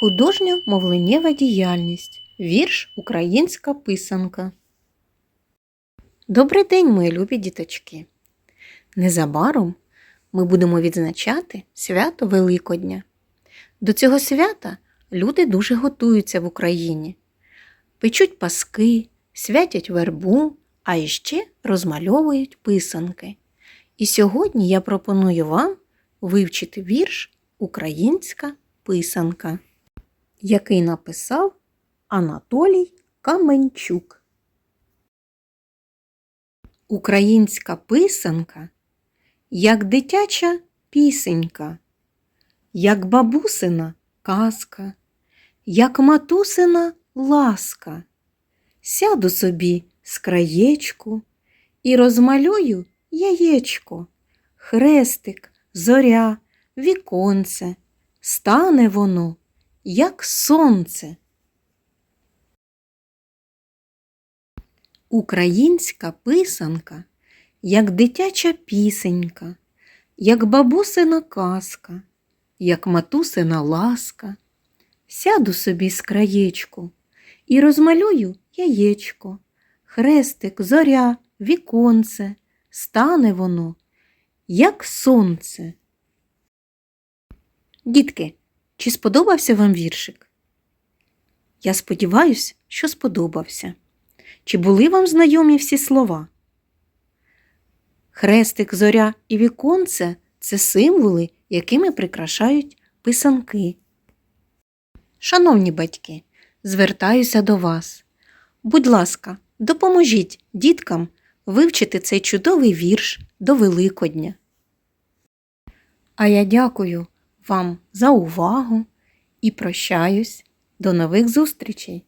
Художня мовленнєва діяльність. Вірш Українська писанка. Добрий день, мої любі діточки. Незабаром ми будемо відзначати свято Великодня. До цього свята люди дуже готуються в Україні. Печуть паски, святять вербу, а іще розмальовують писанки. І сьогодні я пропоную вам вивчити вірш Українська писанка, який написав Анатолій Каменчук. Українська писанка, як дитяча пісенька, як бабусина казка, як матусина ласка. Сяду собі з краєчку і розмалюю яєчко, хрестик, зоря, віконце, стане воно, як сонце. Українська писанка, як дитяча пісенька, як бабусина казка, як матусина ласка. Сяду собі з краєчку і розмалюю яєчко, хрестик, зоря, віконце, стане воно, як сонце. Дітки, чи сподобався вам віршик? Я сподіваюся, що сподобався. Чи були вам знайомі всі слова? Хрестик, зоря і віконце це символи, якими прикрашають писанки. Шановні батьки, звертаюся до вас. Будь ласка, допоможіть діткам вивчити цей чудовий вірш до Великодня. А я дякую вам за увагу і прощаюсь. До нових зустрічей!